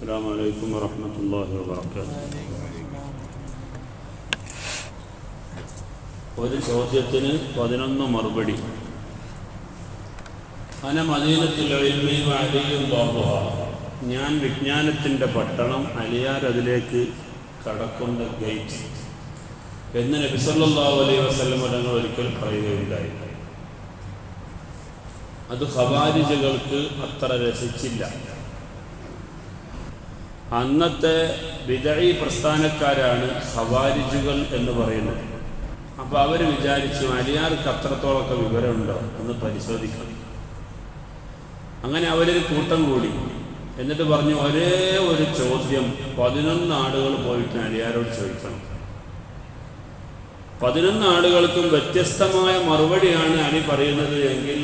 السلام عليكم ورحمة الله وبركاته ഒരു ചോദ്യത്തിന് പതിനൊന്ന് മറുപടി അന മദീനത്തിൽ അലിയും ബാബുഹ ഞാൻ വിജ്ഞാനത്തിൻ്റെ പട്ടണം അലിയാർ അതിലേക്ക് കടക്കൊണ്ട ഗേറ്റ് എന്ന് നബിസല്ലാഹു അലൈഹി വസ്ലം തങ്ങൾ ഒരിക്കൽ പറയുകയുണ്ടായി അത് ഖവാരിജകൾക്ക് അത്ര രസിച്ചില്ല അന്നത്തെ വിദഴി പ്രസ്ഥാനക്കാരാണ് ഖവാരിജുകൾ എന്ന് പറയുന്നത്. അപ്പോൾ അവർ വിചാരിച്ചു അലിയാർക്ക് അത്രത്തോളമൊക്കെ വിവരമുണ്ടോ എന്ന് പരിശോധിക്കണം. അങ്ങനെ അവരൊരു കൂട്ടം കൂടി. എന്നിട്ട് പറഞ്ഞു ഒരേ ഒരു ചോദ്യം പതിനൊന്ന് ആളുകൾ പോയിട്ട് അലിയാരോട് ചോദിക്കണം. പതിനൊന്ന് ആളുകൾക്കും വ്യത്യസ്തമായ മറുപടിയാണ് അലി പറയുന്നത് എങ്കിൽ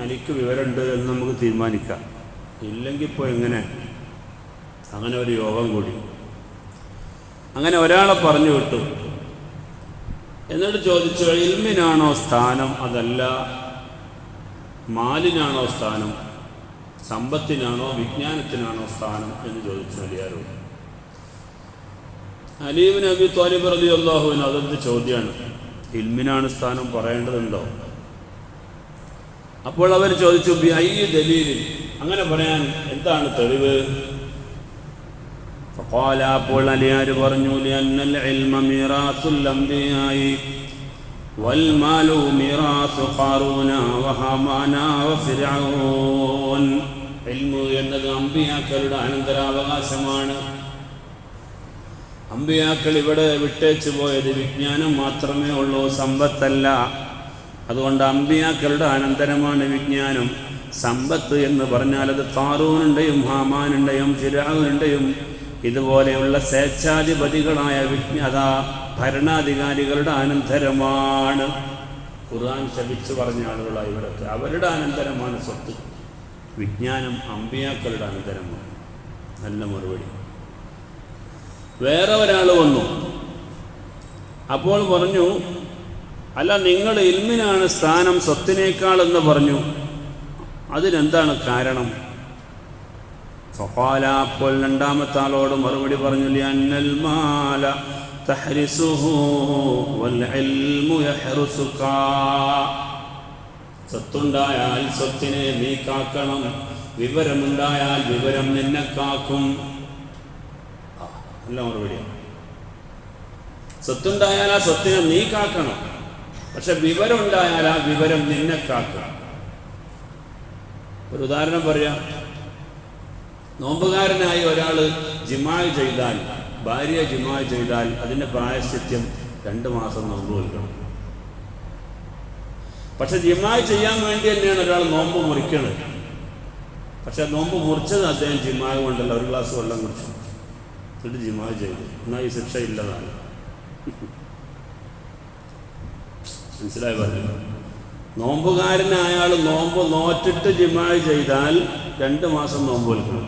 അലിക്ക് വിവരമുണ്ട് എന്ന് നമുക്ക് തീരുമാനിക്കാം. ഇല്ലെങ്കിൽ ഇപ്പോൾ എങ്ങനെ? അങ്ങനെ ഒരു യോഗം കൂടി. അങ്ങനെ ഒരാളെ പറഞ്ഞു വിട്ടു. എന്നിട്ട് ചോദിച്ചു ഇൽമിനാണോ സ്ഥാനം? അതല്ല. മാലിനാണോ സ്ഥാനം? സമ്പത്തിനാണോ? വിജ്ഞാനത്തിനാണോ സ്ഥാനം? എന്ന് ചോദിച്ചു അലിയാരോട് അലീബ് നബി തോലിബ് റബി അള്ളാഹുവിന് അതെന്ത് ചോദ്യമാണ് ഇൽമിനാണ് സ്ഥാനം? പറയേണ്ടതുണ്ടോ? അപ്പോൾ അവർ ചോദിച്ചു ബി ഐ ദലീലിൽ അങ്ങനെ പറയാൻ എന്താണ് തെളിവ്? فقال അപ്പോൾ അലിയാർ പറഞ്ഞു لأن العلم ميراث الأنبياء والمال ميراث قارون وهامان وفرعون علم എന്നത് അമ്പിയാക്കളുടെ അനന്തരാവകാശമാണ് അമ്പിയാക്കൾ ഇവിടെ വിട്ടേച്ചു പോയത് വിജ്ഞാനം മാത്രമേ ഉള്ളൂ സമ്പത്തല്ല അതുകൊണ്ട് അമ്പിയാക്കളുടെ അനന്തരമാണ് വിജ്ഞാനം സമ്പത്ത് എന്ന് പറഞ്ഞാൽ അത് താറൂനുണ്ടെയും ഹാമാനുണ്ടെയും ഫിരാവുനുണ്ടെയും ഇതുപോലെയുള്ള സ്വേച്ഛാധിപതികളായ വിജ്ഞത ഭരണാധികാരികളുടെ അനന്തരമാണ്. ഖുർആൻ ശപിച്ചു പറഞ്ഞ ആളുകളായി ഇവരൊക്കെ അവരുടെ അനന്തരമാണ് സ്വത്ത്. വിജ്ഞാനം അമ്പിയാക്കളുടെ അനന്തരമാണ്. നല്ല മറുപടി. വേറെ ഒരാൾ വന്നു. അപ്പോൾ പറഞ്ഞു അല്ല നിങ്ങൾ ഇൽമിനാണ് സ്ഥാനം സ്വത്തിനേക്കാൾ എന്ന് പറഞ്ഞു. അതിനെന്താണ് കാരണം? ഫഖാല അപ്പോൾ രണ്ടാമത്തെ ആളോട് മറുപടി പറഞ്ഞു ലിഅന്നൽ മാല തഹ്രിസുഹു വൽ ഇൽമു യഹ്റുസുക സ്വത്തുണ്ടായാൽ സ്വത്തിനെ നീ കാക്കണം വിവരമുണ്ടായാൽ വിവരം നിന്നെ കാക്കും. ആ, മറുപടി സ്വത്തുണ്ടായാൽ ആ സ്വത്തിനെ നീ കാക്കണം. പക്ഷെ വിവരം ഉണ്ടായാൽ ആ വിവരം നിന്നെ കാക്കണം ഒരു ഉദാഹരണം പറയാം. നോമ്പുകാരനായി ഒരാൾ ജിമായ് ചെയ്താൽ ഭാര്യ ജിമായ് ചെയ്താൽ അതിന്റെ പ്രായശ്ചിത്യം രണ്ട് മാസം നോമ്പ് വയ്ക്കണം പക്ഷെ ജിമായ് ചെയ്യാൻ വേണ്ടി തന്നെയാണ് ഒരാൾ നോമ്പ് മുറിക്കണത്. പക്ഷെ നോമ്പ് മുറിച്ചത് അദ്ദേഹം ജിമാ കൊണ്ടല്ല ഒരു ഗ്ലാസ് വെള്ളം കുടിച്ചു. എന്നിട്ട് ജിമായ് ചെയ്തു. എന്നാൽ ഈ ശിക്ഷ ഇല്ലതാണ്. മനസ്സിലായി? പറഞ്ഞു നോമ്പുകാരനായ ആൾ നോമ്പ് നോറ്റിട്ട് ജിമായ് ചെയ്താൽ രണ്ട് മാസം നോമ്പ് വിൽക്കണം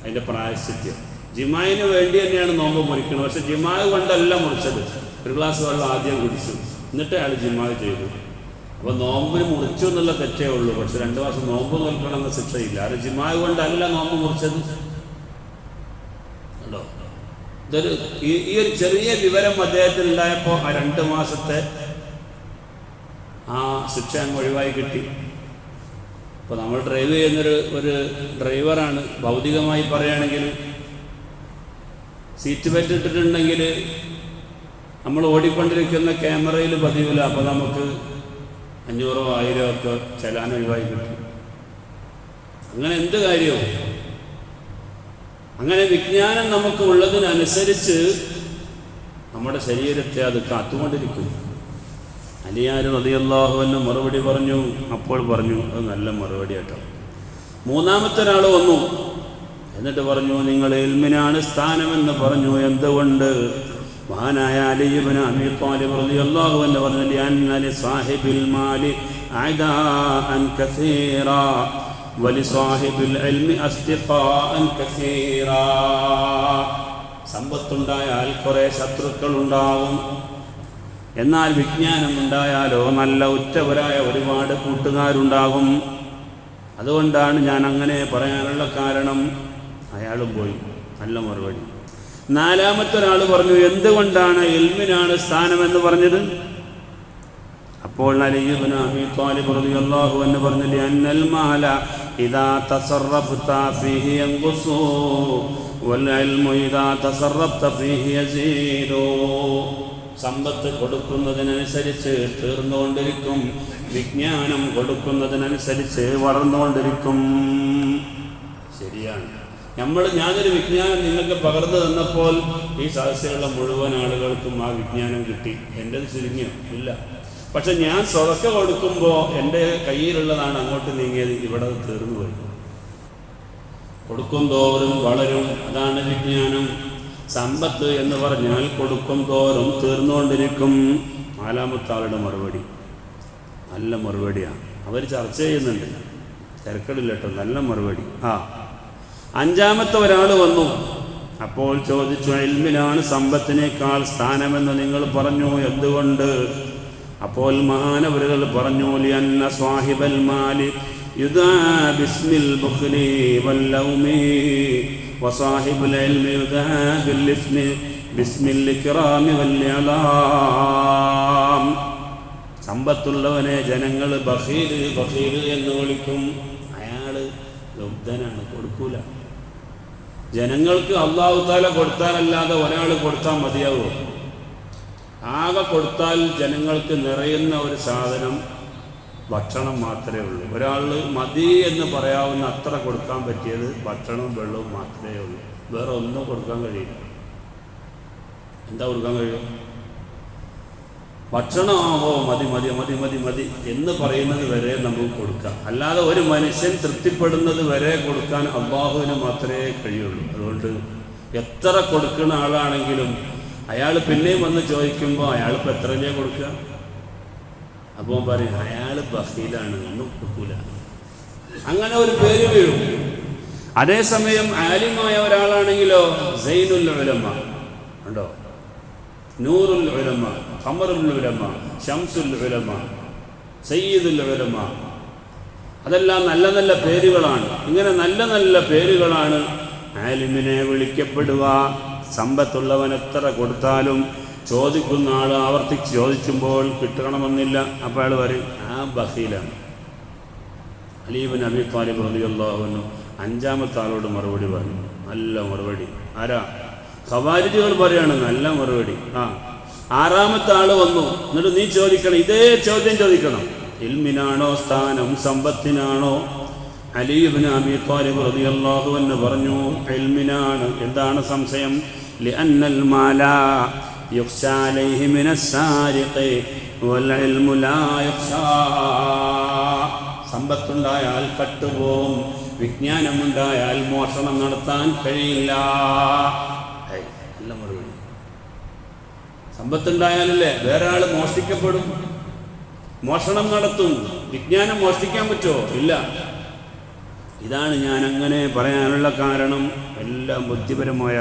അതിന്റെ പ്രായശ്ചിത്യം ജിമായിന് വേണ്ടി തന്നെയാണ് നോമ്പ് മുറിക്കുന്നത് പക്ഷെ ജിമായ് കൊണ്ടല്ല മുറിച്ചത്. ഒരു ഗ്ലാസ് വെള്ളം ആദ്യം കുടിച്ചു. എന്നിട്ട് അയാൾ ജിമായ് ചെയ്തു. അപ്പോൾ നോമ്പിന് മുറിച്ചു എന്നുള്ള തെറ്റേ ഉള്ളൂ. പക്ഷെ രണ്ട് മാസം നോമ്പ് നോക്കണം എന്ന ശിക്ഷയില്ല. അത് ജിമായ് കൊണ്ടല്ല നോമ്പ് മുറിച്ചത്? കണ്ടോ? ഇതൊരു ഈ ഈ ഒരു ചെറിയ വിവരം അദ്ദേഹത്തിന് ഉണ്ടായപ്പോൾ ആ രണ്ട് മാസത്തെ ആ ശിക്ഷ അങ്ങ് ഒഴിവായി കിട്ടി. ഇപ്പോൾ നമ്മൾ ഡ്രൈവ് ചെയ്യുന്നൊരു ഒരു ഡ്രൈവറാണ് ഭൗതികമായി പറയുകയാണെങ്കിൽ സീറ്റ് ബെൽറ്റ് ഇട്ടിട്ടുണ്ടെങ്കിൽ നമ്മൾ ഓടിക്കൊണ്ടിരിക്കുന്ന ക്യാമറയിൽ പതിവില്ല. അപ്പോൾ നമുക്ക് അഞ്ഞൂറോ ആയിരോ ഒക്കെ ചെലാൻ ഒഴിവായി കിട്ടും. അങ്ങനെ എന്ത് കാര്യവും? അങ്ങനെ വിജ്ഞാനം നമുക്ക് ഉള്ളതിനനുസരിച്ച് നമ്മുടെ ശരീരത്തെ അത് കാത്തുകൊണ്ടിരിക്കും അലിയാരും അതിയല്ലാഹുവിന് മറുപടി പറഞ്ഞു. അപ്പോൾ പറഞ്ഞു അത് നല്ല മറുപടി കേട്ടോ മൂന്നാമത്തെ ഒരാൾ വന്നു. എന്നിട്ട് പറഞ്ഞു നിങ്ങൾ എൽമിനാണ് സ്ഥാനമെന്ന് പറഞ്ഞു. എന്തുകൊണ്ട്? മഹാനായ അലിയുബിന് അമീ താലിബ് റളിയല്ലാഹു എന്ന് പറഞ്ഞു ലിഅന്നലി സാഹിബിൽ മാലി അദാഅൻ കസീറ വലിസാഹിബിൽ അസ്തിഖാഅൻ കസീറ. എന്നാൽ വിജ്ഞാനം ഉണ്ടായാലോ? നല്ല ഉറ്റവരായ ഒരുപാട് കൂട്ടുകാരുണ്ടാകും. അതുകൊണ്ടാണ് ഞാൻ അങ്ങനെ പറയാനുള്ള കാരണം അയാളും പോയി. നല്ല മറുപടി. നാലാമത്തെ ഒരാൾ പറഞ്ഞു എന്തുകൊണ്ടാണ് ഇൽമിനാണ് സ്ഥാനമെന്ന് പറഞ്ഞത്? അപ്പോൾ അലിയുബിന് എന്ന് പറഞ്ഞു ലിഅന്നൽ മാല ഇദാ തസറഫ്ത ഫീഹി വൽ ഇൽമു ഇദാ ഫീഹി യസീദു സമ്പത്ത് കൊടുക്കുന്നതിനനുസരിച്ച് തീർന്നുകൊണ്ടിരിക്കും. വിജ്ഞാനം കൊടുക്കുന്നതിനനുസരിച്ച് വളർന്നുകൊണ്ടിരിക്കും. ശരിയാണ്. നമ്മൾ ഞാനൊരു വിജ്ഞാനം നിങ്ങൾക്ക് പകർന്നു തന്നപ്പോൾ ഈ സദസ്സിലുള്ള മുഴുവൻ ആളുകൾക്കും ആ വിജ്ഞാനം കിട്ടി. എന്റെത് ചുരുങ്ങിയോ? ഇല്ല. പക്ഷെ ഞാൻ സ്വതക്ക കൊടുക്കുമ്പോൾ എന്റെ കയ്യിലുള്ളതാണ് അങ്ങോട്ട് നീങ്ങിയത്. ഇവിടെ തീർന്നു പോയി കൊടുക്കും തോറും വളരും. അതാണ് വിജ്ഞാനം. സമ്പത്ത് എന്ന് പറഞ്ഞാൽ കൊടുക്കും തോറും തീർന്നുകൊണ്ടിരിക്കും. നാലാമത്തെ ആളുടെ മറുപടി. നല്ല മറുപടിയാണ്. അവർ ചർച്ച ചെയ്യുന്നുണ്ട്. തിരക്കടില്ല കേട്ടോ നല്ല മറുപടി. ആ. അഞ്ചാമത്തെ ഒരാൾ വന്നു. അപ്പോൾ ചോദിച്ചു എൽമിനാണ് സമ്പത്തിനേക്കാൾ സ്ഥാനമെന്ന് നിങ്ങൾ പറഞ്ഞു. എന്തുകൊണ്ട്? അപ്പോൾ മഹാനവരുകൾ പറഞ്ഞു ലിയന്ന സ്വാഹിബൽ മാലി യുദാ ബിസ്മിൽ വസാഹിബുൽ العلم يدعى بالاسم بسم ബിസ്മിൽ والإعلام. സമ്പത്തുള്ളവനെ ജനങ്ങൾ ബഹീർ ബഹീർ എന്ന് വിളിക്കും. അയാൾ ലബ്ധനാണ് കൊടുക്കൂല. ജനങ്ങൾക്ക് അള്ളാഹു താല കൊടുത്താലല്ലാതെ ഒരാൾ കൊടുത്താൽ മതിയാവുമോ ആകെ കൊടുത്താൽ ജനങ്ങൾക്ക് നിറയുന്ന ഒരു സാധനം ഭക്ഷണം മാത്രമേ ഉള്ളൂ. ഒരാൾ മതി എന്ന് പറയാവുന്ന അത്ര കൊടുക്കാൻ പറ്റിയത് ഭക്ഷണവും വെള്ളവും മാത്രമേ ഉള്ളൂ. വേറെ ഒന്നും കൊടുക്കാൻ കഴിയില്ല. എന്താ കൊടുക്കാൻ കഴിയും? ഭക്ഷണമാവോ മതി മതി മതി മതി മതി എന്ന് പറയുന്നത് വരെ നമുക്ക് കൊടുക്കാം. അല്ലാതെ ഒരു മനുഷ്യൻ തൃപ്തിപ്പെടുന്നത് വരെ കൊടുക്കാൻ അള്ളാഹുവിന് മാത്രമേ കഴിയുള്ളൂ. അതുകൊണ്ട് എത്ര കൊടുക്കുന്ന ആളാണെങ്കിലും അയാൾ പിന്നെയും വന്ന് ചോദിക്കുമ്പോൾ അയാൾ ഇപ്പം എത്ര രൂപ കൊടുക്കുക അപ്പോൾ പറയും അയാൾ ബഹീലാണ് കൊടുക്കൂല അങ്ങനെ ഒരു പേര് വീഴും. അതേസമയം ആലിമായ ഒരാളാണെങ്കിലോ സൈനുൽ ഉലമ. ഉണ്ടോ നൂറുൽ ഉലമ കമറുൽ ഉലമ ഷംസുൽ ഉലമ സയ്യിദുൽ ഉലമ. അതെല്ലാം നല്ല നല്ല പേരുകളാണ്. ഇങ്ങനെ നല്ല നല്ല പേരുകളാണ് ആലിമിനെ വിളിക്കപ്പെടുക. സമ്പത്തുള്ളവൻ എത്ര കൊടുത്താലും ചോദിക്കുന്ന ആൾ ആവർത്തിച്ച് ചോദിക്കുമ്പോൾ കിട്ടണമെന്നില്ല. അപ്പോൾ അയാൾ പറയും ആ ബഹീലാണ്. അലീബിൻ അബി താലിബ് റബിയുള്ളാഹുവിനു അഞ്ചാമത്തെ ആളോട് മറുപടി പറഞ്ഞു. നല്ല മറുപടി. ആരാ? ഖവാരിജികൾ പറയാണ് നല്ല മറുപടി. ആ. ആറാമത്തെ ആൾ വന്നു. എന്നിട്ട് നീ ചോദിക്കണം ഇതേ ചോദ്യം ചോദിക്കണം. ഇൽമിനാണോ സ്ഥാനം സമ്പത്തിനാണോ? അലീബിൻ അബി താലിബ് റബിയുള്ളാഹു പറഞ്ഞു എൽമിനാണ് എന്താണ് സംശയം? ലിഅന്നൽ يخشى عليه من السارق والعلم لا يخشى സമ്പത്തുണ്ടായാൽ കട്ടുപോകും വിജ്ഞാനമുണ്ടായാൽ മോഷണം നടത്താൻ കഴിയില്ല ഹേയ്, നല്ല മറുപടി സമ്പത്തുണ്ടായാലല്ലേ വേറെ ആൾ മോഷ്ടിക്കപ്പെടും മോഷണം നടത്തും വിജ്ഞാനം മോഷ്ടിക്കാൻ പറ്റുമോ ഇല്ല ഇതാണ് ഞാൻ അങ്ങനെ പറയാനുള്ള കാരണം എല്ലാം ബുദ്ധിപരമായ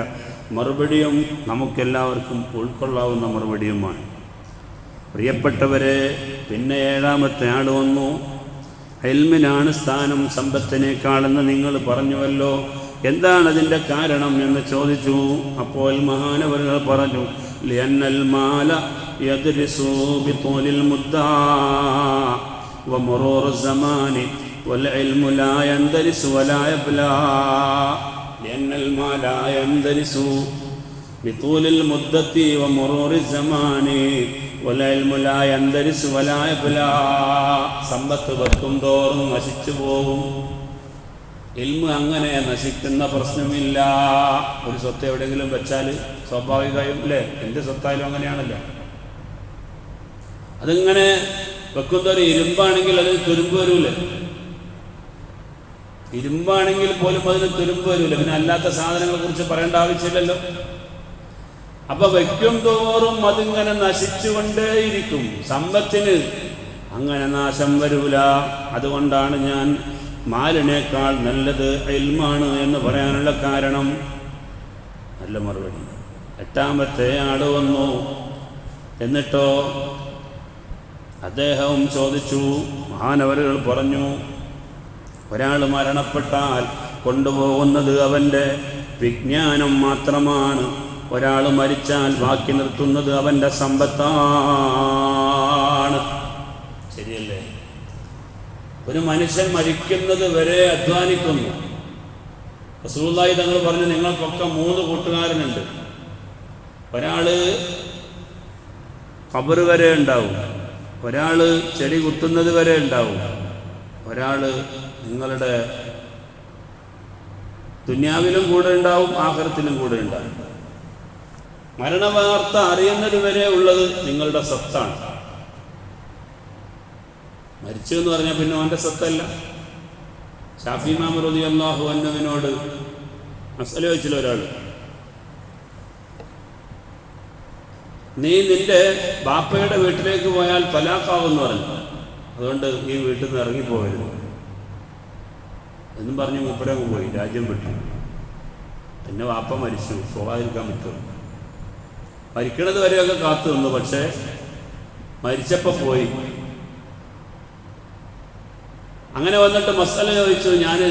മറുപടിയും നമുക്കെല്ലാവർക്കും ഉൾക്കൊള്ളാവുന്ന മറുപടിയുമാണ്. പ്രിയപ്പെട്ടവരെ പിന്നെ ഏഴാമത്തെ ആൾ വന്നു. ഹെൽമിനാണ് സ്ഥാനം സമ്പത്തിനേക്കാളെന്ന് നിങ്ങൾ പറഞ്ഞുവല്ലോ. എന്താണതിന്റെ കാരണം എന്ന് ചോദിച്ചു. അപ്പോൾ മഹാനവരുകൾ പറഞ്ഞു ലിയന്നൽ മാല ومرور الزمان والعلم لا يندرس ولا يبلى لأن المال لا يندرس بطول المدة ومرور الزمان والعلم لا يندرس ولا يبلى സമ്പത്ത് വെക്കും തോറും നശിച്ചു പോകും ഇൽമ അങ്ങനെ നശിക്കുന്ന പ്രശ്നമില്ല ഒരു സ്വത്ത് എവിടെയെങ്കിലും വെച്ചാൽ സ്വാഭാവികമായും അല്ലേ എൻ്റെ സ്വത്തായാലും അങ്ങനെയാണല്ലോ അതിങ്ങനെ വെക്കുന്നൊരു ഇരുമ്പാണെങ്കിൽ അതിന് തുരുമ്പ് വരൂലേ ഇരുമ്പാണെങ്കിൽ പോലും അതിന് തുരുമ്പ് വരില്ല പിന്നെ അല്ലാത്ത സാധനങ്ങളെ കുറിച്ച് പറയേണ്ട ആവശ്യമില്ലല്ലോ. അപ്പൊ വെക്കും തോറും അതിങ്ങനെ നശിച്ചുകൊണ്ടേയിരിക്കും. സമ്പത്തിന് അങ്ങനെ നാശം വരൂല. അതുകൊണ്ടാണ് ഞാൻ മാലിനേക്കാൾ നല്ലത് എൽമാണ് എന്ന് പറയാനുള്ള കാരണം നല്ല മറുപടി. എട്ടാമത്തെ ആട് വന്നു. എന്നിട്ടോ അദ്ദേഹവും ചോദിച്ചു മഹാനവരുകൾ പറഞ്ഞു ഒരാൾ മരണപ്പെട്ടാൽ കൊണ്ടുപോകുന്നത് അവന്റെ വിജ്ഞാനം മാത്രമാണ്. ഒരാൾ മരിച്ചാൽ ബാക്കി നിർത്തുന്നത് അവന്റെ സമ്പത്താണ്. ശരിയല്ലേ? ഒരു മനുഷ്യൻ മരിക്കുന്നത് വരെ അധ്വാനിക്കുന്നു. റസൂലുള്ളാഹി തങ്ങൾ പറഞ്ഞു നിങ്ങൾക്കൊക്കെ മൂന്ന് കൂട്ടുകാരനുണ്ട്. ഒരാൾ കബറ് വരെ ഉണ്ടാവും. ഒരാൾ ചെടി കുത്തുന്നത് വരെ ഉണ്ടാവും. ഒരാൾ നിങ്ങളുടെ ദുന്യാവിലും കൂടെ ഉണ്ടാവും ആഹാരത്തിലും കൂടെ ഉണ്ടാവും. മരണവാർത്ത അറിയുന്നത് വരെ ഉള്ളത് നിങ്ങളുടെ സ്വത്താണ്. മരിച്ചു എന്ന് പറഞ്ഞാൽ പിന്നെ അവന്റെ സ്വത്തല്ല. ഷാഫി മാമറുദി അള്ളാഹു അന്നവിനോട് മസല വെച്ചില്ല ഒരാൾ നീ നിന്റെ ബാപ്പയുടെ വീട്ടിലേക്ക് പോയാൽ തലാക്കാവെന്ന് പറഞ്ഞു. അതുകൊണ്ട് ഈ വീട്ടിൽ നിന്ന് ഇറങ്ങിപ്പോകരുത്. എന്നും പറഞ്ഞ് മൂപ്പരങ്ങ് പോയി. രാജ്യം വിട്ടു. പിന്നെ വാപ്പ മരിച്ചു. പോകാതിരിക്കാൻ പറ്റും മരിക്കണത് വരെയൊക്കെ കാത്തു നിന്നു. പക്ഷേ മരിച്ചപ്പോൾ പോയി. അങ്ങനെ വന്നിട്ട് മസാല ചോദിച്ചു ഞാൻ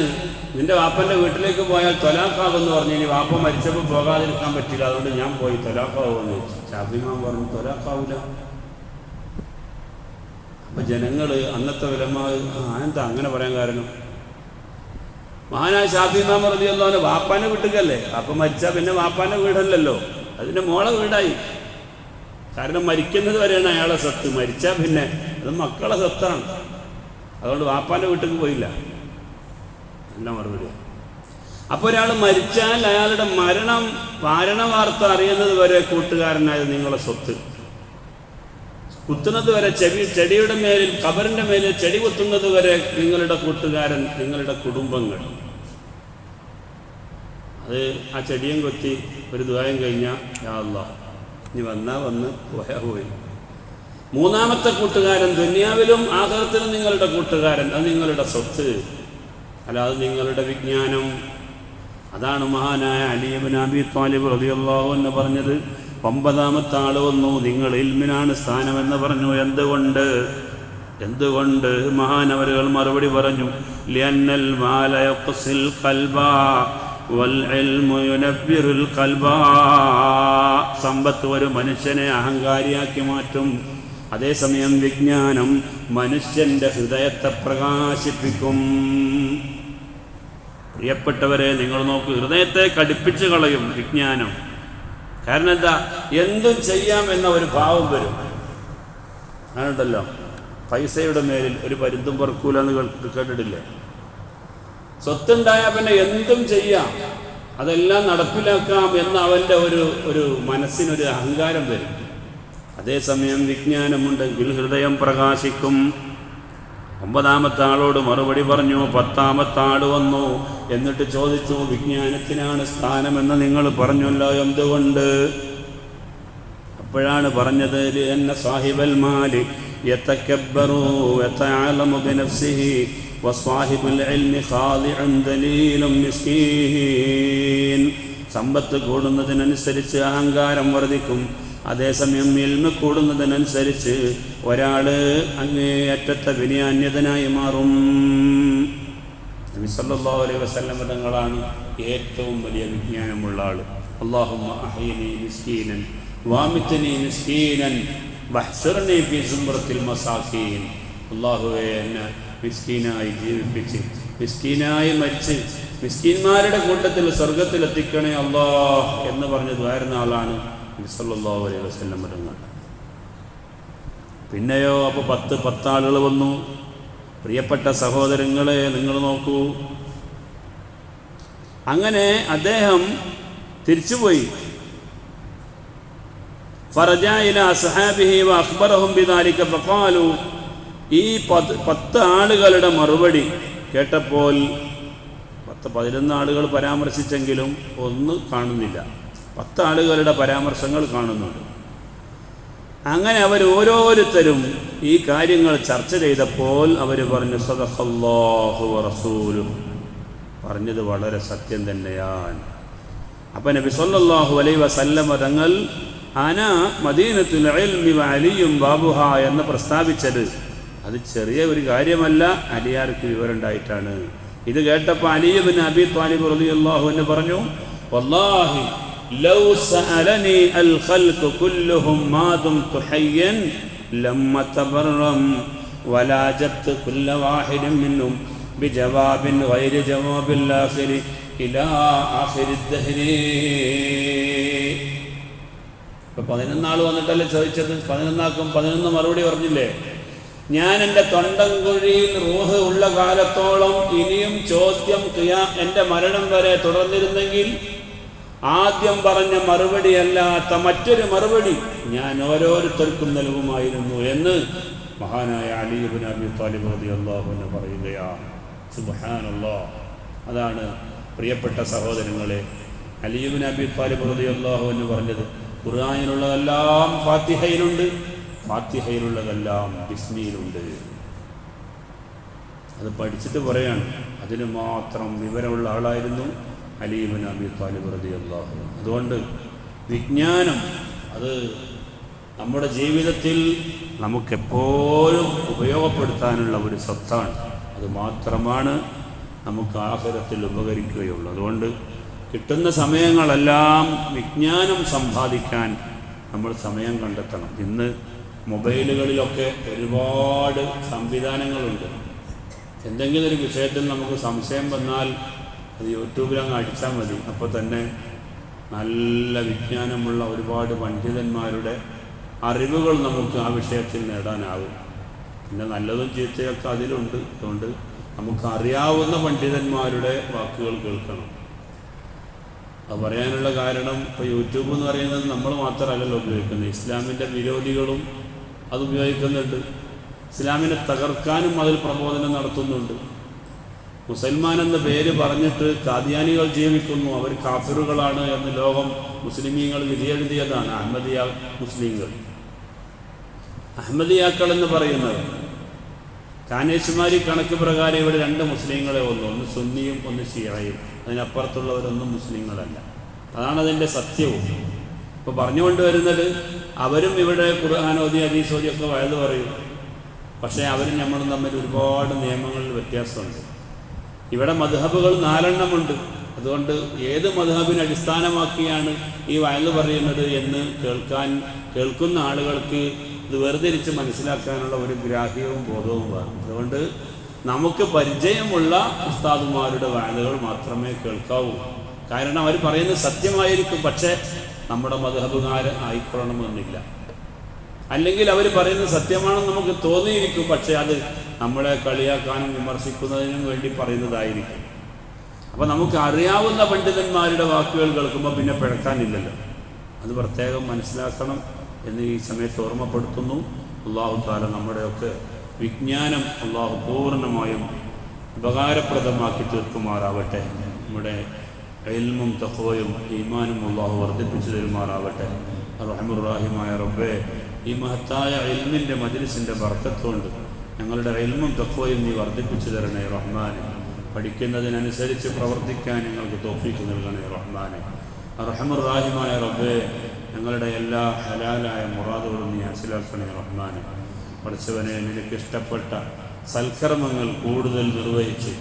നിന്റെ വാപ്പന്റെ വീട്ടിലേക്ക് പോയാൽ തൊലാക്കാവെന്ന് പറഞ്ഞു. ഇനി വാപ്പ മരിച്ചപ്പോൾ പോകാതിരിക്കാൻ പറ്റില്ല. അതുകൊണ്ട് ഞാൻ പോയി തൊലാക്കാവുമെന്ന് ചോദിച്ചു. ചാബിമാൻ പറഞ്ഞു തൊലാക്കാവില്ല അപ്പൊ ജനങ്ങൾ അന്നത്തെ വിലമാ എന്താ അങ്ങനെ പറയാൻ കാരണം? മഹാനായ ഷാഫി ഷാഫിമാൻ പറഞ്ഞല്ലോ വാപ്പാനെ വിട്ടുകല്ലേ വാപ്പ മരിച്ചാൽ പിന്നെ വാപ്പാനെ വീടല്ലല്ലോ. അതിന്റെ മോളെ വീടായി. കാരണം മരിക്കുന്നത് വരെയാണ് അയാളെ സ്വത്ത്. മരിച്ചാൽ പിന്നെ അത് മക്കളെ സ്വത്താണ്. അതുകൊണ്ട് വാപ്പാന്റെ വീട്ടിൽ പോയില്ല. നല്ല മറുപടി? അപ്പോൾ ഒരാൾ മരിച്ചാൽ അയാളുടെ മരണം മരണ വാർത്ത അറിയുന്നത് വരെ കൂട്ടുകാരനായത് നിങ്ങളെ സ്വത്ത്. കുത്തുന്നത് വരെ ചെവി ചെടിയുടെ മേലിൽ കബറിന്റെ മേലിൽ ചെടി കുത്തുന്നത് വരെ നിങ്ങളുടെ കൂട്ടുകാരൻ നിങ്ങളുടെ കുടുംബങ്ങൾ. അത് ആ ചെടിയും കൊത്തി ഒരു ദ്വായം കഴിഞ്ഞാൽ ഇനി വന്നാ വന്ന് പോയാ പോയി. മൂന്നാമത്തെ കൂട്ടുകാരൻ ദുന്യാവിലും ആഗ്രഹത്തിലും നിങ്ങളുടെ കൂട്ടുകാരൻ അത് നിങ്ങളുടെ സ്വത്ത്. അല്ലാതെ നിങ്ങളുടെ വിജ്ഞാനം. അതാണ് മഹാനായ അലിയബിൻ അബി താലിബ് റളിയല്ലാഹു എന്ന് പറഞ്ഞത്. ഒമ്പതാമത്തെ ആൾ വന്നു നിങ്ങൾ ഇൽമിനാണ് സ്ഥാനമെന്ന് പറഞ്ഞു. എന്തുകൊണ്ട്? എന്തുകൊണ്ട്? മഹാനവരുകൾ മറുപടി പറഞ്ഞു ലിയന്നൽ സമ്പത്ത് ഒരു മനുഷ്യനെ അഹങ്കാരിയാക്കി മാറ്റും. അതേസമയം വിജ്ഞാനം മനുഷ്യന്റെ ഹൃദയത്തെ പ്രകാശിപ്പിക്കും. പ്രിയപ്പെട്ടവരെ നിങ്ങൾ നോക്കൂ ഹൃദയത്തെ കടുപ്പിച്ച് കളയും വിജ്ഞാനം. കാരണം എന്താ? എന്തും ചെയ്യാം എന്ന ഒരു ഭാവം വരും. അങ്ങനെയുണ്ടല്ലോ. പൈസയുടെ മേലിൽ ഒരു പരുന്തും പറക്കൂല എന്ന് കേട്ടിട്ടില്ല കേട്ടിട്ടില്ലേ? സ്വത്തുണ്ടായാൽ പിന്നെ എന്തും ചെയ്യാം. അതെല്ലാം നടപ്പിലാക്കാം എന്ന അവന്റെ ഒരു ഒരു മനസ്സിനൊരു അഹങ്കാരം വരും. അതേസമയം വിജ്ഞാനമുണ്ടെങ്കിൽ ഹൃദയം പ്രകാശിക്കും. ഒമ്പതാമത്തെ ആളോട് മറുപടി പറഞ്ഞു പത്താമത്തെ ആൾ വന്നു. എന്നിട്ട് ചോദിച്ചു വിജ്ഞാനത്തിനാണ് സ്ഥാനമെന്ന് നിങ്ങൾ പറഞ്ഞല്ലോ എന്തുകൊണ്ട്? അപ്പോഴാണ് പറഞ്ഞത് എന്ന സാഹിബൽ മാലി സമ്പത്ത് കൂടുന്നതിനനുസരിച്ച് അഹങ്കാരം വർദ്ധിക്കും. അതേസമയം ഇൽമ കൂടുന്നതിനനുസരിച്ച് ഒരാൾ അങ്ങേയറ്റത്തെ വിനയാന്യതനായി മാറും. നബി സല്ലല്ലാഹു അലൈഹി വസല്ലം തങ്ങളാണ് ഏറ്റവും വലിയ വിജ്ഞാനമുള്ള ആൾ അഹ്യിനി മിസ്കീനൻ മിസ്കീനൻ ജീവിപ്പിച്ച് മിസ്കീനായി മരിച്ച് മിസ്കീന്മാരുടെ കൂട്ടത്തിൽ സ്വർഗത്തിൽ എത്തിക്കണേ അല്ലാഹ് എന്ന് പറഞ്ഞത് ദ്വാരുന്ന ആളാണ് നബി സല്ലല്ലാഹു അലൈഹി വസല്ലം തങ്ങൾ പിന്നെയോ അപ്പോൾ പത്ത് പത്താളുകൾ വന്നു. പ്രിയപ്പെട്ട സഹോദരങ്ങളെ നിങ്ങൾ നോക്കൂ. അങ്ങനെ അദ്ദേഹം തിരിച്ചുപോയി. ഫറജാ ഇല സഹാബിഹി വ അഖ്ബറഹും ബിദാലിക ഫഖാലു. ഈ പത്ത് പത്ത് ആളുകളുടെ മറുപടി കേട്ടപ്പോൾ പത്ത് പതിനൊന്ന് ആളുകൾ പരാമർശിച്ചെങ്കിലും ഒന്ന് കാണുന്നില്ല. പത്താളുകളുടെ പരാമർശങ്ങൾ കാണുന്നുണ്ട്. അങ്ങനെ അവർ ഓരോരുത്തരും ഈ കാര്യങ്ങൾ ചർച്ച ചെയ്തപ്പോൾ അവർ പറഞ്ഞു സദഹല്ലാഹു റസൂലും. പറഞ്ഞത് വളരെ സത്യം തന്നെയാണ്. അപ്പം നബി സല്ലാഹു അലൈ വസല്ലമ തങ്ങൾ അന മദീനത്തുൽ അലിയും ബാബുഹ എന്ന് പ്രസ്താവിച്ചത്. അത് ചെറിയ ഒരു കാര്യമല്ല അലിയാർക്ക് വിവരമുണ്ടായിട്ടാണ്. ഇത് കേട്ടപ്പോൾ അലിയബിൻ അബി താലിബ് റളിയല്ലാഹു എന്ന് പറഞ്ഞു വല്ലാഹി لو سألني الخلق كلهم ما دمت حيا لما تبرم ولا جبت كل واحد منهم بجواب غير جواب الآخر إلى آخر الدهر ഇപ്പൊ പതിനൊന്നാൾ വന്നിട്ടല്ലേ ചോദിച്ചത് പതിനൊന്നാക്കും പതിനൊന്ന് മറുപടി പറഞ്ഞില്ലേ ഞാൻ എൻ്റെ തൊണ്ടൻകുഴിയിൽ റൂഹ് ഉള്ള കാലത്തോളം ഇനിയും ചോദ്യം ക്രിയാ എൻ്റെ മരണം വരെ തുടർന്നിരുന്നെങ്കിൽ ആദ്യം പറഞ്ഞ മറുപടി അല്ലാത്ത മറ്റൊരു മറുപടി ഞാൻ ഓരോരുത്തർക്കും നൽകുമായിരുന്നു എന്ന് മഹാനായ Ali ibn Abi Talib Ali അള്ളാഹു എന്ന് പറയുകയാണ് അതാണ് പ്രിയപ്പെട്ട സഹോദരങ്ങളെ അലിയുബിൻ അബി താലിബ് അലി അള്ളാഹു എന്ന് പറഞ്ഞത്. ഖുർആാനിലുള്ളതെല്ലാം ഫാത്തിഹയിലുണ്ട് ഫാത്തിഹയിലുള്ളതെല്ലാം ബിസ്മിയിലുണ്ട്. അത് പഠിച്ചിട്ട് പറയാണ്. അതിന് മാത്രം വിവരമുള്ള ആളായിരുന്നു അലീബിൻ അബി താലിബ് റതി അള്ളാഹു അതുകൊണ്ട് വിജ്ഞാനം അത് നമ്മുടെ ജീവിതത്തിൽ നമുക്കെപ്പോഴും ഉപയോഗപ്പെടുത്താനുള്ള ഒരു സ്വത്താണ്. അത് മാത്രമാണ് നമുക്ക് ആഹരത്തിൽ ഉപകരിക്കുകയുള്ളൂ. അതുകൊണ്ട് കിട്ടുന്ന സമയങ്ങളെല്ലാം വിജ്ഞാനം സമ്പാദിക്കാൻ നമ്മൾ സമയം കണ്ടെത്തണം. ഇന്ന് മൊബൈലുകളിലൊക്കെ ഒരുപാട് സംവിധാനങ്ങളുണ്ട്. എന്തെങ്കിലും ഒരു വിഷയത്തിൽ നമുക്ക് സംശയം വന്നാൽ അത് യൂട്യൂബിൽ അങ്ങ് അടിച്ചാൽ മതി. അപ്പോൾ തന്നെ നല്ല വിജ്ഞാനമുള്ള ഒരുപാട് പണ്ഡിതന്മാരുടെ അറിവുകൾ നമുക്ക് ആ വിഷയത്തിൽ നേടാനാവും. പിന്നെ നല്ലതും ചീത്തയൊക്കെ അതിലുണ്ട്. അതുകൊണ്ട് നമുക്ക് അറിയാവുന്ന പണ്ഡിതന്മാരുടെ വാക്കുകൾ കേൾക്കണം. അത് പറയാനുള്ള കാരണം ഇപ്പോൾ യൂട്യൂബ് എന്ന് പറയുന്നത് നമ്മൾ മാത്രമല്ലല്ലോ ഉപയോഗിക്കുന്നത്. ഇസ്ലാമിന്റെ വിരോധികളും അത് ഉപയോഗിക്കുന്നുണ്ട്. ഇസ്ലാമിനെ തകർക്കാനും അതിൽ പ്രബോധനം നടത്തുന്നുണ്ട്. മുസൽമാൻ എന്ന പേര് പറഞ്ഞിട്ട് കാദ്യാനികൾ ജീവിക്കുന്നു. അവർ കാഫിറുകളാണ് എന്ന് ലോകം മുസ്ലിമീങ്ങൾ വിധിയെഴുതിയതാണ്. അഹമ്മദിയ മുസ്ലിങ്ങൾ. അഹമ്മദിയാക്കൾ എന്ന് പറയുന്നത് കാനേശുമാരി കണക്ക് പ്രകാരം ഇവിടെ രണ്ട് മുസ്ലിങ്ങളെ ഉള്ളൂ. ഒന്ന് സുന്നിയും ഒന്ന് ഷിയായും അതിനപ്പുറത്തുള്ളവരൊന്നും മുസ്ലിങ്ങളല്ല. അതാണ് അതിന്റെ സത്യവും. ഇപ്പോൾ പറഞ്ഞുകൊണ്ട് വരുന്നത് അവരും ഇവിടെ ഖുർആാനോദി അദീസോദി ഒക്കെ വയത് പറയും. പക്ഷേ അവരും നമ്മളും തമ്മിൽ ഒരുപാട് നിയമങ്ങളിൽ വ്യത്യാസമുണ്ട്. ഇവിടെ മധുഹബുകൾ നാലെണ്ണമുണ്ട്. അതുകൊണ്ട് ഏത് മധുഹബിനെ അടിസ്ഥാനമാക്കിയാണ് ഈ വയൽ പറയുന്നത് എന്ന് കേൾക്കാൻ കേൾക്കുന്ന ആളുകൾക്ക് ഇത് വേർതിരിച്ച് മനസ്സിലാക്കാനുള്ള ഒരു ഗ്രാഹ്യവും ബോധവും വേണം. അതുകൊണ്ട് നമുക്ക് പരിചയമുള്ള ഉസ്താദുമാരുടെ വയലുകൾ മാത്രമേ കേൾക്കാവൂ. കാരണം അവർ പറയുന്നത് സത്യമായിരിക്കും പക്ഷേ നമ്മുടെ മധുഹബുകാർ ആയിക്കൊള്ളണമെന്നില്ല. അല്ലെങ്കിൽ അവർ പറയുന്നത് സത്യമാണെന്ന് നമുക്ക് തോന്നിയിരിക്കും പക്ഷേ അത് നമ്മളെ കളിയാക്കാനും വിമർശിക്കുന്നതിനും വേണ്ടി പറയുന്നതായിരിക്കും. അപ്പോൾ നമുക്ക് അറിയാവുന്ന പണ്ഡിതന്മാരുടെ വാക്കുകൾ കേൾക്കുമ്പോൾ പിന്നെ പിഴക്കാനില്ലല്ലോ. അത് പ്രത്യേകം മനസ്സിലാക്കണം എന്ന് ഈ സമയത്ത് ഓർമ്മപ്പെടുത്തുന്നു. അള്ളാഹു താല നമ്മുടെയൊക്കെ വിജ്ഞാനം അള്ളാഹു പൂർണമായും ഉപകാരപ്രദമാക്കി തീർക്കുമാറാവട്ടെ. നമ്മുടെ എൽമും തഹോയും ഈമാനും അള്ളാഹു വർദ്ധിപ്പിച്ചു തരുമാറാവട്ടെ. റഹമുറാഹിമായ റബ്ബെ ഈ മഹത്തായ എൽമിന്റെ മജിലിസിന്റെ ബർക്കത്തുകൊണ്ട് ഞങ്ങളുടെ റെയിൽമും തക്കോയും നീ വർദ്ധിപ്പിച്ചു തരണേ റഹ്മാനെ. പഠിക്കുന്നതിനനുസരിച്ച് പ്രവർത്തിക്കാൻ ഞങ്ങൾക്ക് തോഫിക്ക് നൽകണേ റഹ്മാനെ. റഹമുറാഹിമായ റബ്ബെ ഞങ്ങളുടെ എല്ലാ ഹലാലായ മുറാദുകളും നീ മനസ്സിലാക്കണേ റഹ്മാനെ. പഠിച്ചവനെ നിനക്കിഷ്ടപ്പെട്ട സൽക്കർമ്മങ്ങൾ കൂടുതൽ നിർവഹിച്ച്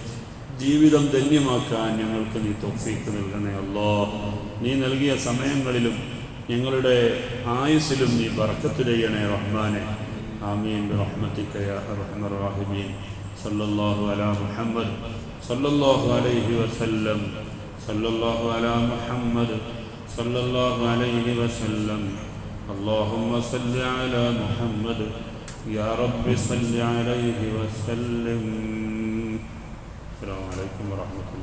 ജീവിതം ധന്യമാക്കാൻ ഞങ്ങൾക്ക് നീ തൊഫീക്ക് നൽകണേ അല്ലോ നീ നൽകിയ സമയങ്ങളിലും ഞങ്ങളുടെ ആയുസ്സിലും നീ ബർക്കത്ത് ചെയ്യണേ റഹ്മാനെ. آمين برحمتك يا أرحم الراحمين صلى الله على محمد صلى الله عليه وسلم صلى الله على محمد صلى الله عليه وسلم اللهم صل على محمد يا رب صل عليه وسلم السلام عليكم ورحمة الله